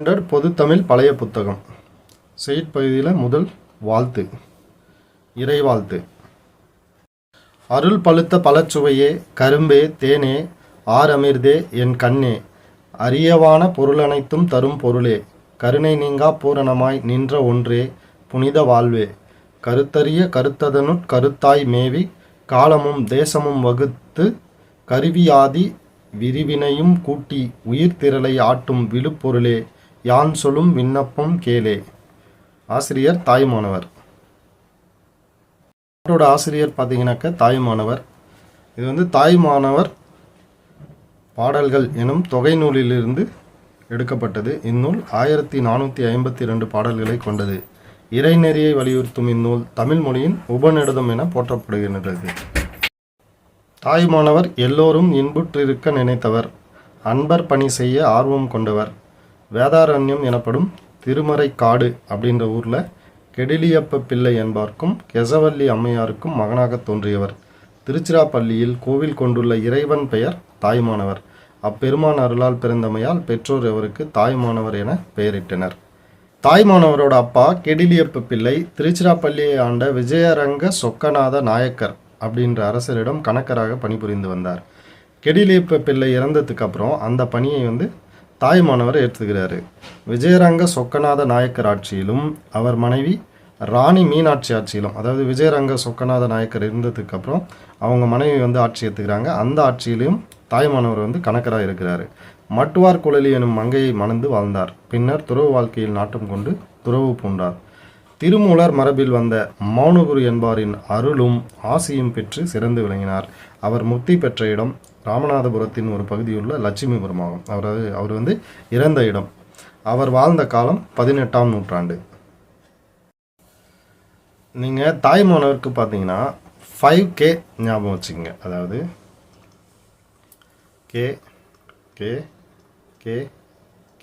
Standard பொதுத்தமிழ் பழைய புத்தகம். Said பகுதியில் முதல் வாழ்த்து. இறைவாழ்த்து அருள் பழுத்த பழச்சுவையே கரும்பே தேனே ஆரமிர்தே என் கண்ணே. அரியவான பொருளனைத்தும் தரும் பொருளே. கருணை நீங்கா பூரணமாய் நின்ற ஒன்றே புனித வாழ்வே. கருத்தறிய கருத்ததனுட் கருத்தாய் மேவி காலமும் தேசமும் வகுத்து கருவியாதி விரிவினையும் கூட்டி உயிர்த்திரளை ஆட்டும் விழுப்பொருளே. யான் சொல்லும் விண்ணப்பம் கேளே. ஆசிரியர் தாய்மானவர். அவரோட ஆசிரியர் பார்த்தீங்கன்னாக்க தாய்மானவர். இது வந்து தாய்மானவர் பாடல்கள் எனும் தொகை நூலிலிருந்து எடுக்கப்பட்டது. இந்நூல் ஆயிரத்தி நானூற்றி ஐம்பத்தி ரெண்டு பாடல்களை கொண்டது. இறைநெறியை வலியுறுத்தும் இந்நூல் தமிழ் மொழியின் உபநிடதம் என போற்றப்படுகின்றது. தாய் மாணவர் எல்லோரும் இன்புற்றிருக்க நினைத்தவர். அன்பர் பணி செய்ய ஆர்வம் கொண்டவர். வேதாரண்யம் எனப்படும் திருமறை காடு அப்படின்ற ஊரில் கெடிலியப்ப பிள்ளை என்பார்க்கும் கெசவல்லி அம்மையாருக்கும் மகனாக தோன்றியவர். திருச்சிராப்பள்ளியில் கோவில் கொண்டுள்ள இறைவன் பெயர் தாய்மானவர். அப்பெருமான் அருளால் பிறந்தமையால் பெற்றோர் அவருக்கு தாய்மானவர் என பெயரிட்டனர். தாய்மானவரோட அப்பா கெடிலியப்ப பிள்ளை திருச்சிராப்பள்ளியை ஆண்ட விஜயரங்க சொக்கநாத நாயக்கர் அப்படின்ற அரசரிடம் கணக்கராக பணிபுரிந்து வந்தார். கெடிலியப்ப பிள்ளை இறந்ததுக்கு அப்புறம் அந்த பணியை வந்து தாய்மானவர் ஏற்றுகிறாரு. விஜயரங்க சொக்கநாத நாயக்கர் ஆட்சியிலும் அவர் மனைவி ராணி மீனாட்சி ஆட்சியிலும் அதாவது விஜயரங்க சொக்கநாத நாயக்கர் இருந்ததுக்கு அப்புறம் அவங்க மனைவி வந்து ஆட்சி ஏற்றுக்கிறாங்க அந்த ஆட்சியிலும் தாய்மானவர் வந்து கணக்கராக இருக்கிறாரு. மட்டுவார் குழலி எனும் மங்கையை மணந்து வாழ்ந்தார். பின்னர் துறவு வாழ்க்கையில் நாட்டம் கொண்டு துறவு பூண்டார். திருமூலர் மரபில் வந்த மௌனகுரு என்பாரின் அருளும் ஆசியும் பெற்று சிறந்து விளங்கினார். அவர் முக்தி பெற்ற இடம் ராமநாதபுரத்தின் ஒரு பகுதியுள்ள லட்சுமிபுரம் ஆகும் அவர் அவர் வந்து இறந்த இடம். அவர் வாழ்ந்த காலம் பதினெட்டாம் நூற்றாண்டு. நீங்கள் தாய்மானவருக்கு பார்த்தீங்கன்னா ஃபைவ் கே ஞாபகம் வச்சுக்கோங்க. அதாவது K K K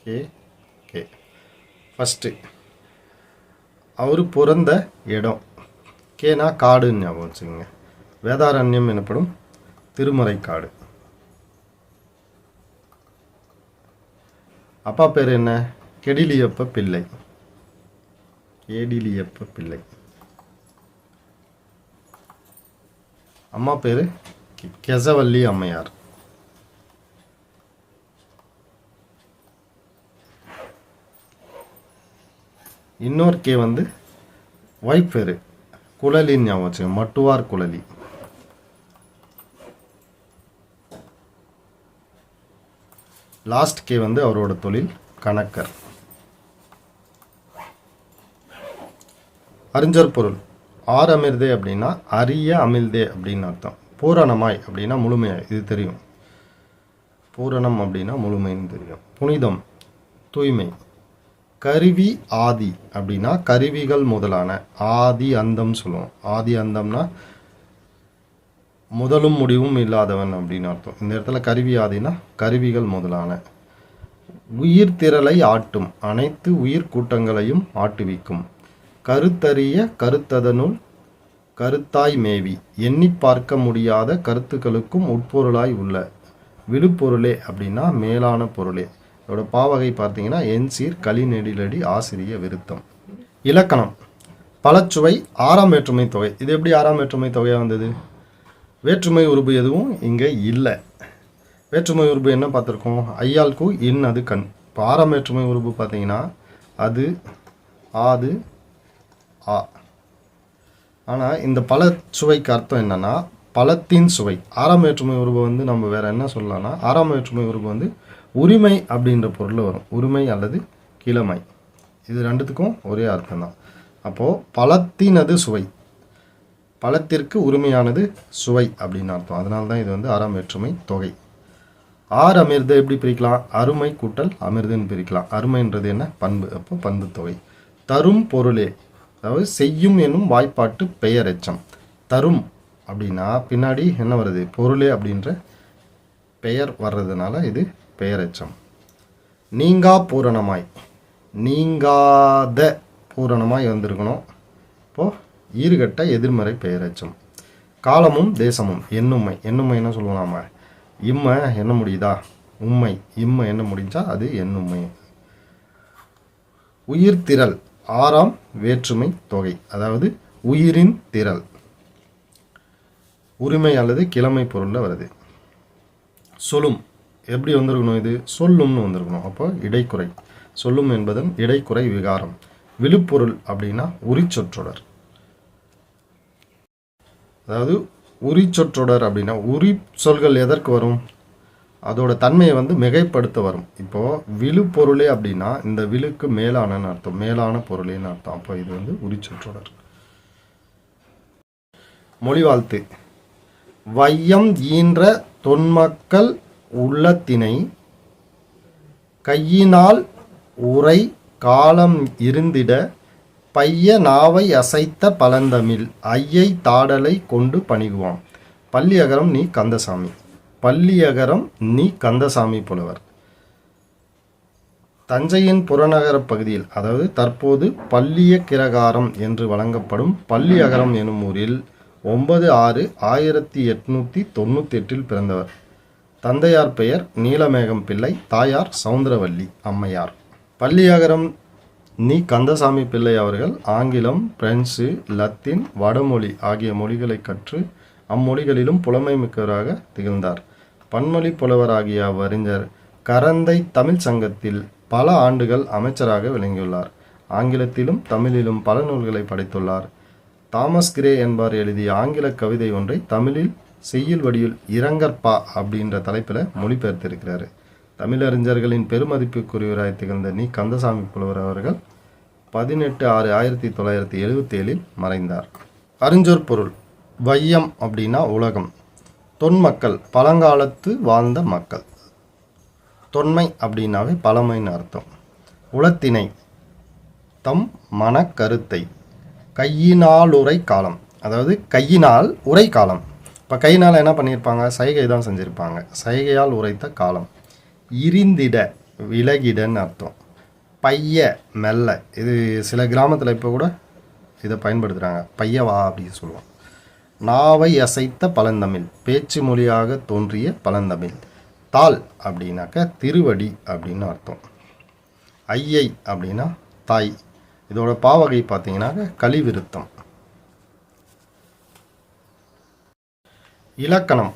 K K first அவர் பிறந்த இடம். கேனா காடுன்னு ஞாபகம் வச்சுக்கோங்க. வேதாரண்யம் எனப்படும் திருமறை அப்பா பேர் என்ன? கெடிலியப்ப பிள்ளை. கேடிலியப்ப பிள்ளை. அம்மா பேர் கெசவல்லி அம்மையார். இன்னொரு கே வந்து ஒய்ஃப் பேர் குழலின்னு ஞாபகம் வச்சுக்கோங்க மட்டுவார் குழலி. லாஸ்ட் கே வந்து அவரோட தொழில் கணக்கர். அறிஞர் பொருள். ஆர் அமிர்தே அப்படின்னா அரிய அமிழ்தே அப்படின்னு அர்த்தம். பூரணமாய் அப்படின்னா முழுமையாய். இது தெரியும். பூரணம் அப்படின்னா முழுமைன்னு தெரியும். புனிதம் தூய்மை. கருவி ஆதி அப்படின்னா கருவிகள் முதலான. ஆதி அந்தம் சொல்லுவோம். ஆதி அந்தம்னா முதலும் முடிவும் இல்லாதவன் அப்படின்னு அர்த்தம். இந்த இடத்துல கருவி ஆதினா கருவிகள் முதலான. உயிர் திரளை ஆட்டும். அனைத்து உயிர் கூட்டங்களையும் ஆட்டுவிக்கும். கருத்தறிய கருத்ததனுள் கருத்தாய் மேவி. எண்ணி பார்க்க முடியாத கருத்துக்களுக்கும் உட்பொருளாய் உள்ள. விழுப்பொருளே அப்படின்னா மேலான பொருளே. இதோட பாவகை பார்த்தீங்கன்னா என்சீர் களிநெடிலடி ஆசிரிய விருத்தம். இலக்கணம். பலச்சுவை ஆறாம் வேற்றுமை தொகை. இது எப்படி ஆறாம் வேற்றுமை தொகையாக வந்தது? வேற்றுமை உருபு எதுவும் இங்கே இல்லை. வேற்றுமை உருபு என்ன பார்த்துருக்கோம்? ஐயாள்கு இன் அது கண். இப்போ ஆறாம் வேற்றுமை உருபு பார்த்தீங்கன்னா அது ஆது ஆ. ஆனால் இந்த பல சுவைக்கு அர்த்தம் என்னென்னா பழத்தின் சுவை. ஆறாம் வேற்றுமை உருவு வந்து நம்ம வேறு என்ன சொல்லலாம்னா ஆறாம் வேற்றுமை உருவு வந்து உரிமை அப்படின்ற பொருள் வரும். உரிமை அல்லது கிழமை. இது ரெண்டுத்துக்கும் ஒரே அர்த்தம் தான் அப்போது பழத்தினது சுவை. பழத்திற்கு உரிமையானது சுவை அப்படின்னு அர்த்தம். அதனால தான் இது வந்து அறம் வேற்றுமை தொகை. ஆறு அமிர்து எப்படி பிரிக்கலாம்? அருமை கூட்டல் அமிர்தன்னு பிரிக்கலாம். அருமைன்றது என்ன? பண்பு. அப்போ பண்பு தொகை. தரும் பொருளே அதாவது செய்யும் என்னும் வாய்ப்பாட்டு பெயரெச்சம். தரும் அப்படின்னா பின்னாடி என்ன வருது? பொருளே அப்படின்ற பெயர் வர்றதுனால இது பெயரெச்சம். நீங்கா பூரணமாய். நீங்காத பூரணமாய் வந்திருக்கணும். இப்போது ஈறுகட்ட எதிர்மறை பெயரச்சம். காலமும் தேசமும் எண்ணுமை எண்ணுமை என்ன சொல்லலாமா இம்மை என்ன முடியுதா? உண்மை இம்மை என்ன முடிஞ்சா அது எண்ணுமை உயிர் திரள். ஆறாம் வேற்றுமை தொகை. அதாவது உயிரின் திரள். உரிமை அல்லது கிழமை பொருளில் வருது. சொல்லும். எப்படி வந்திருக்கணும் இது? சொல்லும்னு வந்திருக்கணும். அப்போ இடைக்குறை. சொல்லும் என்பதன் இடைக்குறை விகாரம். விழுப்பொருள் அப்படின்னா உரிச்சொற்றொடர். அதாவது உரிச்சொற்றொடர் அப்படின்னா உரி சொல்கள் எதற்கு வரும்? அதோட தன்மையை வந்து மிகைப்படுத்த வரும். இப்போ விழுப்பொருளே அப்படின்னா இந்த விழுக்கு மேலானன்னு அர்த்தம். மேலான பொருளேன்னு அர்த்தம். அப்போ இது வந்து உரிச்சொற்றொடர். மொழிவாழ்த்து. வையம் ஈன்ற தொன்மக்கள் உள்ளத்தினை கையினால் உரை காலம் இருந்திட பைய நாவை அசைத்த பழந்தமிழ் ஐயை தாடலை கொண்டு பணிகுவாம். பள்ளியகரம் நீ கந்தசாமி. பள்ளியகரம் நீ கந்தசாமி புலவர். தஞ்சையின் புறநகர பகுதியில் அதாவது தற்போது பள்ளிய கிரகாரம் என்று வழங்கப்படும் பள்ளியகரம் எனும் ஊரில் ஒன்பது ஆறு ஆயிரத்தி எட்நூற்றி தொண்ணூற்றி எட்டில் பிறந்தவர். தந்தையார் பெயர் நீலமேகம் பிள்ளை தாயார் சவுந்தரவல்லி அம்மையார். பள்ளியகரம் நீ கந்தசாமி பிள்ளை அவர்கள் ஆங்கிலம் பிரெஞ்சு லத்தீன் வடமொழி ஆகிய மொழிகளை கற்று அம்மொழிகளிலும் புலமை மிக்கவராக திகழ்ந்தார். பன்மொழி புலவராகிய அவ்வறிஞர் கரந்தை தமிழ் சங்கத்தில் பல ஆண்டுகள் அமைச்சராக விளங்கியுள்ளார். ஆங்கிலத்திலும் தமிழிலும் பல நூல்களை படைத்துள்ளார். தாமஸ் கிரே என்பவர் எழுதிய ஆங்கில கவிதை ஒன்றை தமிழில் செய்யுள் வடியில் இரங்கற்பா அப்படின்ற தலைப்பில் மொழிபெயர்த்திருக்கிறாரு. தமிழறிஞர்களின் பெருமதிப்புக்குரியவராய் திகழ்ந்த நீ கந்தசாமி புலவர் அவர்கள் பதினெட்டு ஆறு ஆயிரத்தி தொள்ளாயிரத்தி எழுபத்தி ஏழில் மறைந்தார். அறிஞ்சொற் பொருள் வையம் அப்படின்னா உலகம். தொன்மக்கள் பழங்காலத்து வாழ்ந்த மக்கள். தொன்மை அப்படின்னாவே பழமைன்னு அர்த்தம். உளத்தினை தம் மனக்கருத்தை கையினாலுரை காலம். அதாவது கையினால் உரை காலம். இப்போ கையினால் என்ன பண்ணியிருப்பாங்க? சைகை தான் செஞ்சுருப்பாங்க. சைகையால் உரைத்த காலம். இருந்திட விலகிடன்னு அர்த்தம். பைய மெல்ல. இது சில கிராமத்தில் இப்போ கூட இதை பயன்படுத்துகிறாங்க பையவா அப்படின்னு சொல்லுவோம் நாவை அசைத்த பழந்தமிழ். பேச்சு மொழியாக தோன்றிய பழந்தமிழ். தாள் அப்படின்னாக்க திருவடி அப்படின்னு அர்த்தம். ஐயை அப்படின்னா தாய். இதோட பாவகை பார்த்தீங்கன்னாக்க கலிவிருத்தம். இலக்கணம்.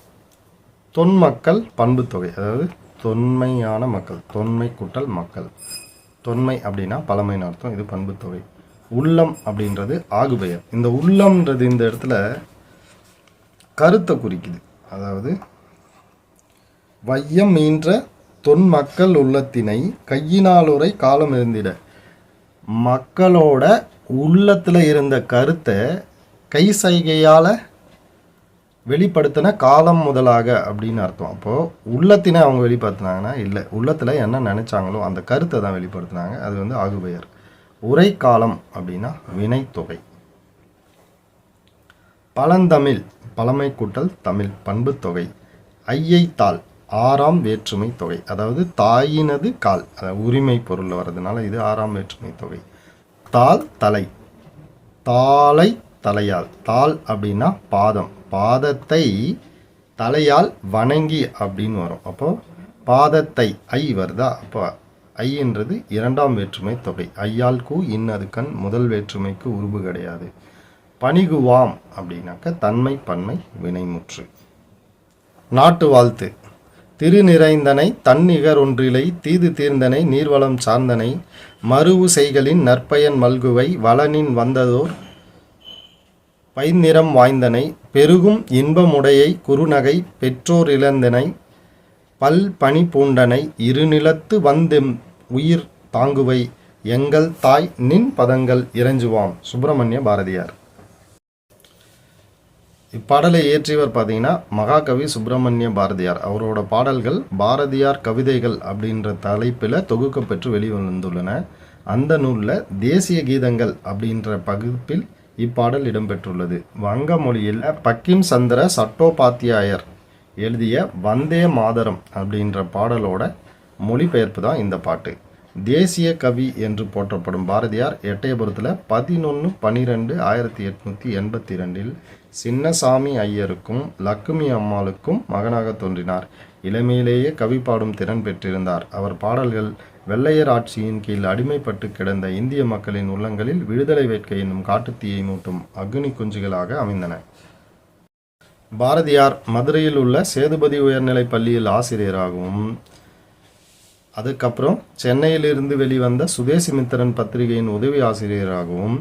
தொன்மக்கள் பண்புத்தொகை அதாவது தொன்மையான மக்கள் தொன்மை கூட்டல் மக்கள். தொன்மை அப்படின்னா பழமைன்னு அர்த்தம் இது பண்புத்தொகை உள்ளம் அப்படின்றது ஆகுபெயர் இந்த உள்ளம்ன்றது இந்த இடத்துல கருத்தை குறிக்குது. அதாவது வையம் மீன்ற தொன்மக்கள் உள்ளத்தினை கையினாலுரை காலம் இருந்திட. மக்களோட உள்ளத்தில் இருந்த கருத்தை கை சைகையால் வெளிப்படுத்தின காலம் முதலாக அப்படின்னு அர்த்தம். அப்போது உள்ளத்தினை அவங்க வெளிப்படுத்தினாங்கன்னா இல்லை. உள்ளத்தில் என்ன நினச்சாங்களோ அந்த கருத்தை தான் வெளிப்படுத்தினாங்க. அது வந்து ஆகுபெயர். உரை காலம் அப்படின்னா வினைத்தொகை பழந்தமிழ் பழமை கூட்டல் தமிழ் பண்புத்தொகை ஐயை தாள் ஆறாம் வேற்றுமை தொகை. அதாவது தாயினது கால். அதாவது உரிமை பொருள் வர்றதுனால இது ஆறாம் வேற்றுமை தொகை. தாள் தலை. தாளை தலையால். தாள் அப்படின்னா பாதம். பாதத்தை தலையால் வணங்கி அப்படின்னு வரும். அப்போ பாதத்தை ஐ வருதா? அப்போ ஐன்றது இரண்டாம் வேற்றுமை தொகை. ஐயால் கூ இன்னது கண் முதல் வேற்றுமைக்கு உருபு கிடையாது. பணிகுவாம் அப்படின்னாக்க தன்மை பன்மை வினைமுற்று நாட்டு வாழ்த்து. திருநிறைந்தனை தன்னிகர் ஒன்றிலை தீது தீர்ந்தனை நீர்வளம் சார்ந்தனை மறுவு செய்களின் நற்பயன் மல்குவை வளனின் வந்ததோர் பைநிறம் வாய்ந்தனை பெருகும் இன்பமுடையை குறுநகை பெற்றோரிழந்தனை பல் பனி பூண்டனை இருநிலத்து வந்தெம் உயிர் தாங்குவை எங்கள் தாய் நின் பதங்கள் இறைஞ்சுவாம். சுப்பிரமணிய பாரதியார். இப்பாடலை இயற்றியவர் பார்த்தீங்கன்னா மகாகவி சுப்பிரமணிய பாரதியார். அவரோட பாடல்கள் பாரதியார் கவிதைகள் அப்படின்ற தலைப்பில் தொகுக்கப்பெற்று வெளிவந்துள்ளன. அந்த நூலில் தேசிய கீதங்கள் அப்படின்ற பகுப்பில் இப்பாடல் இடம்பெற்றுள்ளது. வங்க மொழியில் பக்கிம் சந்திர சட்டோபாத்தியாயர் எழுதிய வந்தே மாதரம் அப்படின்ற பாடலோட மொழிபெயர்ப்பு தான் இந்த பாட்டு. தேசிய கவி என்று போற்றப்படும் பாரதியார் எட்டயபுரத்தில் பதினொன்று பன்னிரெண்டு ஆயிரத்தி எட்நூற்றி எண்பத்தி ரெண்டில் சின்னசாமி ஐயருக்கும் லக்குமி அம்மாளுக்கும் மகனாக தோன்றினார். இளமையிலேயே கவி பாடும் திறன் பெற்றிருந்தார். அவர் பாடல்கள் வெள்ளையர் ஆட்சியின் கீழ் அடிமைப்பட்டு கிடந்த இந்திய மக்களின் உள்ளங்களில் விடுதலை வேட்கை என்னும் காட்டுத்தீயை மூட்டும் அக்னி குஞ்சுகளாக அமைந்தன. பாரதியார் மதுரையில் உள்ள சேதுபதி உயர்நிலைப் பள்ளியில் ஆசிரியராகவும் அதுக்கப்புறம் சென்னையிலிருந்து வெளிவந்த சுதேசிமித்திரன் பத்திரிகையின் உதவி ஆசிரியராகவும்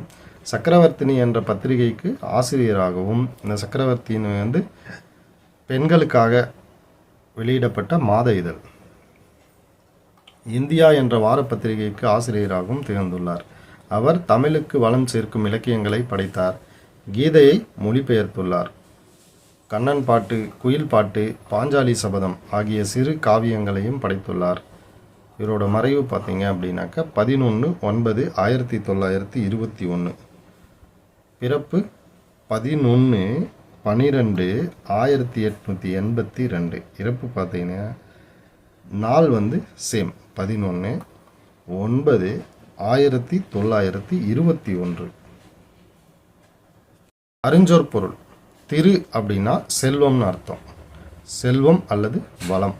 சக்கரவர்த்தினி என்ற பத்திரிகைக்கு ஆசிரியராகவும் இந்த சக்கரவர்த்தினி வந்து பெண்களுக்காக வெளியிடப்பட்ட மாத இதழ். இந்தியா என்ற வாரப்பத்திரிகைக்கு ஆசிரியராகவும் திகழ்ந்துள்ளார். அவர் தமிழுக்கு வளம் சேர்க்கும் இலக்கியங்களை படைத்தார். கீதையை மொழிபெயர்த்துள்ளார். கண்ணன் பாட்டு குயில் பாட்டு பாஞ்சாலி சபதம் ஆகிய சிறு காவியங்களையும் படைத்துள்ளார். இவரோட மறைவு பார்த்தீங்க அப்படின்னாக்கா பதினொன்று ஒன்பது ஆயிரத்தி தொள்ளாயிரத்தி இருபத்தி ஒன்று பிறப்பு பதினொன்று பன்னிரெண்டு ஆயிரத்தி எட்நூற்றி எண்பத்தி ரெண்டு. இறப்பு பார்த்தீங்கன்னா நாள் வந்து சேம் பதினொன்று ஒன்பது ஆயிரத்தி தொள்ளாயிரத்தி இருபத்தி ஒன்று. அறிஞ்சொர் பொருள் திரு அப்படின்னா செல்வம்னு அர்த்தம். செல்வம் அல்லது வளம்.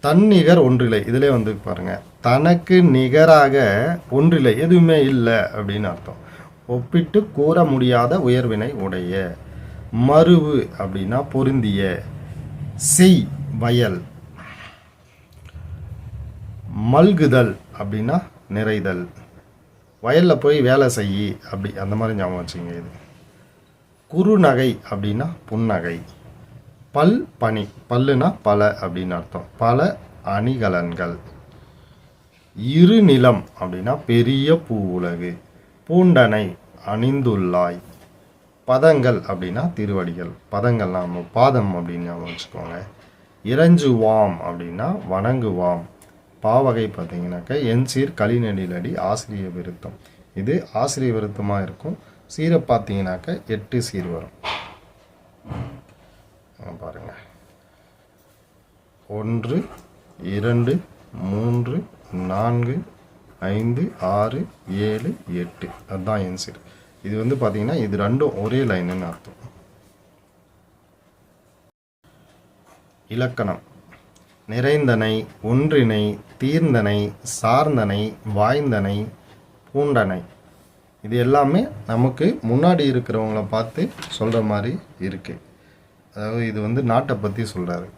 தன்னிகர் ஒன்றில்லை இதிலே வந்து பாருங்க தனக்கு நிகராக ஒன்றில்லை எதுவுமே இல்லை அப்படின்னு அர்த்தம். ஒப்பிட்டு கூற முடியாத உயர்வினை உடைய. மருவு அப்படின்னா பொருந்திய. செய் வயல். மல்குதல் அப்படின்னா நிறைதல். வயலில் போய் வேலை செய் அப்படி அந்த மாதிரி ஞாபகம் வச்சுங்க இது. குறுநகை அப்படின்னா புன்னகை. பல் பனி. பல்லுனா பல அப்படின்னு அர்த்தம். பல அணிகலன்கள். இருநிலம் அப்படின்னா பெரிய பூ உலகு. பூண்டனை அணிந்துள்ளாய். பதங்கள் அப்படின்னா திருவடிகள். பதங்கள்லாம் நம்ம பாதம் அப்படின்னு ஞாபகம் வச்சுக்கோங்க. இறைஞ்சுவாம் அப்படின்னா வணங்குவாம். பாவகை பார்த்தீங்கன்னாக்கா என் சீர் ஆசிரிய விருத்தம். இது ஆசிரிய விருத்தமாக இருக்கும். சீரை பார்த்தீங்கன்னாக்கா எட்டு சீர் வரும். பாருங்கள் பாருங்க. ஒன்று இரண்டு மூன்று நான்கு ஐந்து ஆறு ஏழு எட்டு. அதுதான் என் இது வந்து பார்த்தீங்கன்னா இது ரெண்டும் ஒரே லைனுன்னு அர்த்தம். இலக்கணம். நிறைந்தனை ஒன்றினை தீர்ந்தனை சார்ந்தனை வாய்ந்தனை பூண்டனை. இது எல்லாமே நமக்கு முன்னாடி இருக்கிறவங்கள பார்த்து சொல்கிற மாதிரி இருக்குது அதாவது இது வந்து நாட்டை பற்றி சொல்கிறாரு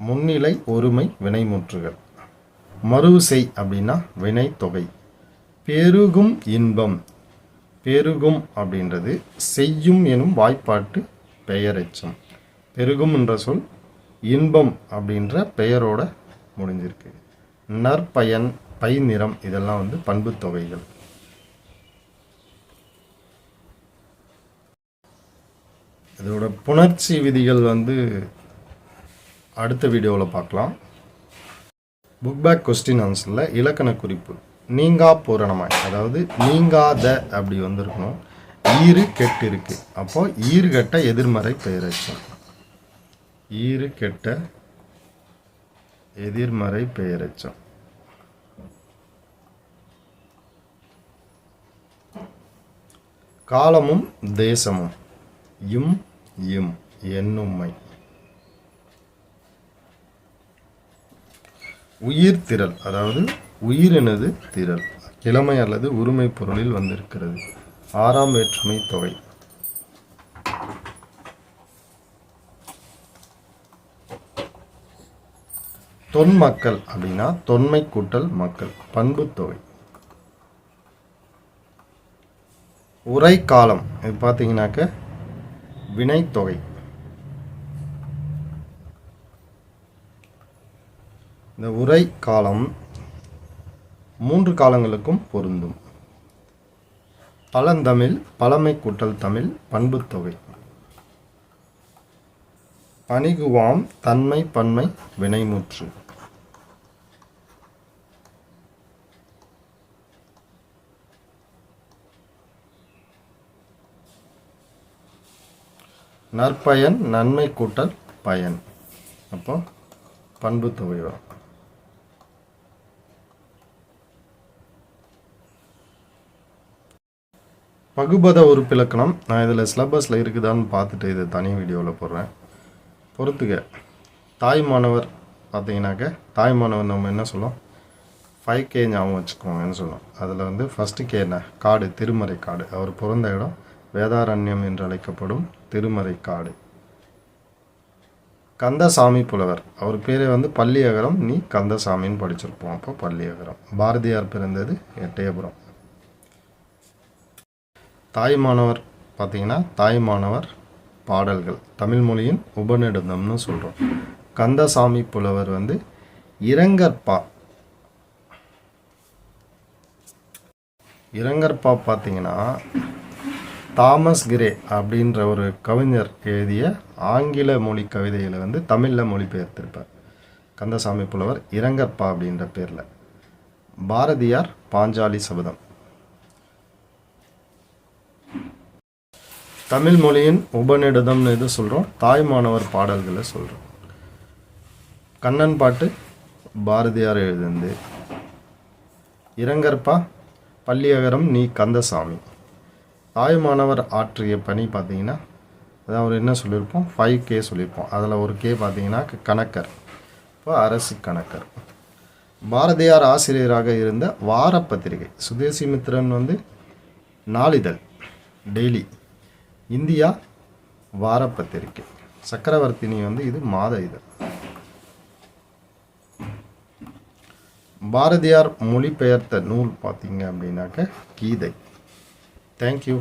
முன்னிலை ஒருமை வினைமுற்றுகள். மறுசெய் அப்படின்னா வினைத்தொகை. பெருகும் இன்பம். பெருகும் அப்படின்றது செய்யும் எனும் வாய்ப்பாட்டு பெயரெச்சம். பெருகும் என்ற சொல் இன்பம் அப்படின்ற பெயரோட முடிஞ்சிருக்கு. நற்பயன் பை நிறம் இதெல்லாம் வந்து பண்புத் தொகைகள். இதோட புணர்ச்சி விதிகள் வந்து அடுத்த வீடியோவில் பார்க்கலாம். புக் பேக் கொஸ்டின் ஆன்சரில் இலக்கண குறிப்பு நீங்கா பூரணமாய் அதாவது நீங்காத அப்படி வந்திருக்கணும். ஈறு கெட்டு இருக்கு அப்போ ஈறு கெட்ட எதிர்மறை பெயரச்சம் ஈறு கெட்ட எதிர்மறை பெயரச்சம் காலமும் தேசமும். இம் இம் என்னும்மை உயிர் திரள் அதாவது உயிரினது திரள் கிழமை அல்லது உரிமை பொருளில் வந்திருக்கிறது. ஆறாம் வேற்றுமை தொகை. தொன்மக்கள் அப்படின்னா தொன்மை கூட்டல் மக்கள் பண்புத் தொகை. உரை காலம் இது பார்த்தீங்கன்னாக்க வினைத்தொகை இந்த உரை காலம் மூன்று காலங்களுக்கும் பொருந்தும். பழந்தமிழ் பழமை கூட்டல் தமிழ் பண்புத் தொகை. பணிகுவாம் தன்மை பன்மை வினைமுற்று நற்பயன் நன்மை கூட்டல் பயன். அப்போ பண்புத் தொகை பகுபத உறுப்பிலக்கணம். நான் இதில் சிலபஸில் இருக்குதான்னு பார்த்துட்டு இதை தனி வீடியோவில் போடுறேன். பொறுத்துக்க தாய் மாணவர் பார்த்தீங்கன்னாக்க தாய் மாணவர் நம்ம என்ன சொல்லுவோம் ஃபைவ் கே ஞாபகம் வச்சுக்கோங்கன்னு சொல்லுவோம் அதில் வந்து ஃபஸ்ட்டு கே என்ன? காடு திருமறை காடு. அவர் பிறந்த இடம் வேதாரண்யம் என்று அழைக்கப்படும் திருமறை காடு. கந்தசாமி புலவர். அவர் பேரே வந்து பள்ளியகரம். நீ கந்தசாமின்னு படிச்சிருப்போம். அப்போ பள்ளியகரம். பாரதியார் பிறந்தது எட்டயபுரம். தாய்மானவர் பார்த்தீங்கன்னா தாய்மானவர் பாடல்கள். தமிழ் மொழியின் உபநிடந்தம்னு சொல்கிறோம் கந்தசாமி புலவர் வந்து இரங்கற்பா. இரங்கற்பா பார்த்தீங்கன்னா தாமஸ் கிரே அப்படின்ற ஒரு கவிஞர் எழுதிய ஆங்கில மொழி கவிதைகளை வந்து தமிழில் மொழிபெயர்த்திருப்பார். கந்தசாமி புலவர் இரங்கற்பா அப்படின்ற பேரில். பாரதியார் பாஞ்சாலி சபதம். தமிழ் மொழியின் உபநிடதம்னு எது சொல்கிறோம் தாய்மானவர் பாடல்களை சொல்கிறோம் கண்ணன் பாட்டு பாரதியார் எழுதுந்து. இரங்கற்பா பள்ளியகரம் நீ கந்தசாமி. தாய்மானவர் ஆற்றிய பணி பார்த்தீங்கன்னா அதான் அவர் என்ன சொல்லியிருப்போம்? ஃபைவ் கே சொல்லியிருப்போம். அதில் ஒரு கே பார்த்தீங்கன்னா கணக்கர். இப்போ அரசு கணக்கர். பாரதியார் ஆசிரியராக இருந்த வாரப்பத்திரிகை சுதேசி மித்திரன் வந்து நாளிதழ் டெய்லி. இந்தியா வார பத்திரிகை சக்கரவர்த்தினி வந்து இது மாத இதழ். பாரதியார் மொழிபெயர்த்த நூல் பார்த்தீங்க அப்படின்னாக்க கீதை. தேங்க்யூ